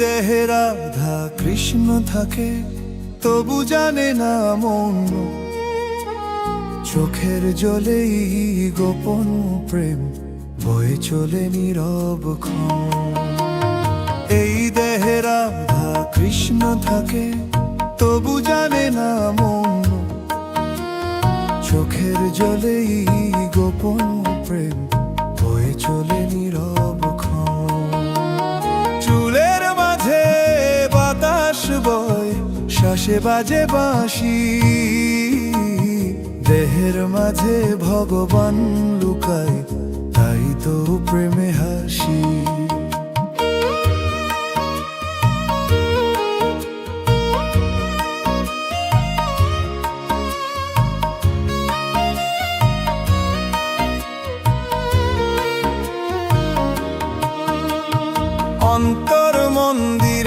দেহে রাধা কৃষ্ণ থাকে, তবু জানে না মন চোখের জলেই গোপন প্রেম, বয়ে চলে নীরব। এই দেহে রাধা কৃষ্ণ থাকে, তবু জানে না মন চোখের জলেই শ্বাসে বাজে বাঁশি দেহের মাঝে ভগবান লুকায়।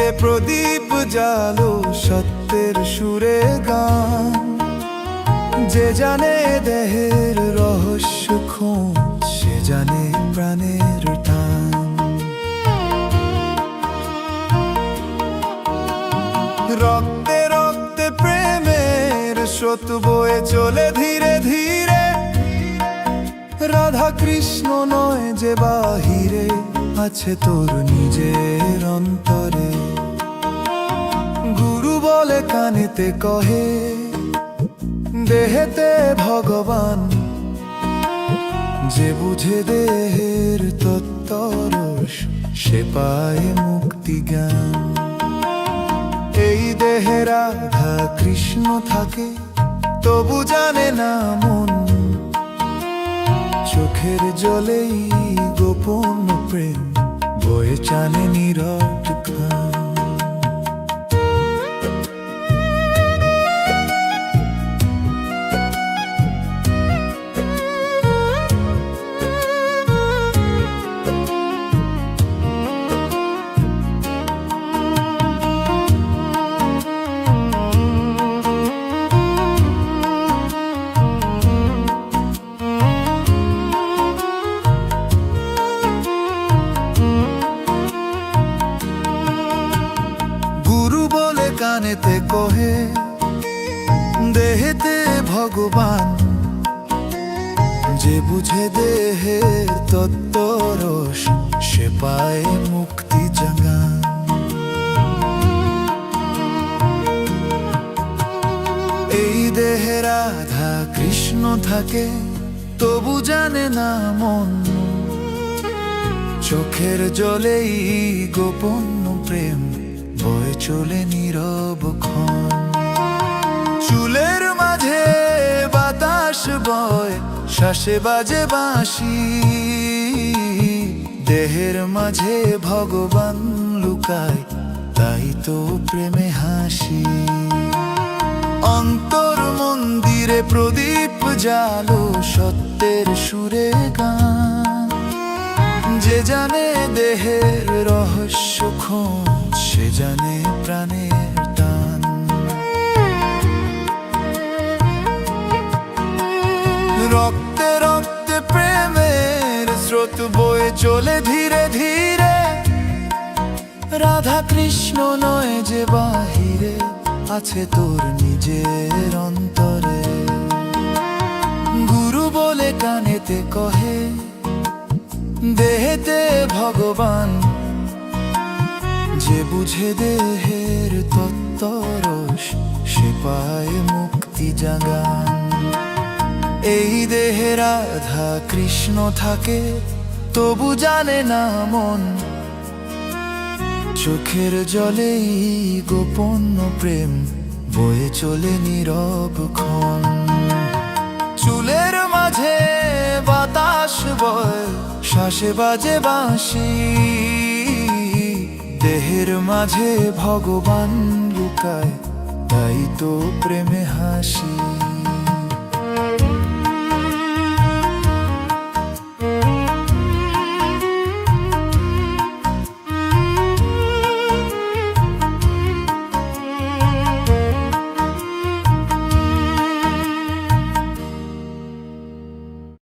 মন্দিরে প্রদীপ জালো সত্যের সুরে গান। যে জানে দেহের রহস্য খোঁজ, সে জানে প্রাণের টান। রক্তে রক্তে প্রেমের স্রোত বয়ে চলে ধীরে ধীরে। রাধা কৃষ্ণ নয় যে বাহিরে আছে তোর নিজের অন্তরে। কানেতে কহে, দেহেতে ভগবান। যে বুঝে দেহের তত্তরস সে পায় মুক্তি জ্ঞান। এই দেহে রাধা কৃষ্ণ থাকে, তবু জানে না মন। চোখের জলেই গোপন প্রেম, বয়ে চানে নীরব খান কানেতে কহে, দেহেতে ভগবান। যে বুঝে দেহের তত্তরস সে পায় মুক্তি জাগান। এই দেহে রাধা কৃষ্ণ থাকে, তবু জানে না মন। চোখের জলেই গোপন প্রেম। চলে নীরব চুলের মাঝে বাতাস বয়, শ্বাসে বাজে বাঁশি। দেহের মাঝে ভগবান লুকায়, তাই তো প্রেমে হাসি। অন্তর মন্দিরে প্রদীপ জালো সত্যের সুরে গান। যে জানে দেহের রহস্য খোঁজ, সে জানে প্রাণের টান। রক্তে রক্তে প্রেমের স্রোত বয়ে চলে ধীরে ধীরে। রাধা কৃষ্ণ নয় যে বাহিরে, আছে তোর নিজের অন্তরে। গুরু বলে কানেতে কহে দেহেতে ভগবান, যে বুঝে দেহের তত্তরস সে পায় মুক্তি জাগান। এই দেহে রাধা কৃষ্ণ থাকে, তবু জানে না মন। চোখের জলেই গোপন প্রেম, বয়ে চলে নীরব ক্ষণ। চুলের মাঝে শ্বাসে বাজে বাঁশি। দেহের মাঝে ভগবান লুকায় তাই তো প্রেমে হাসি।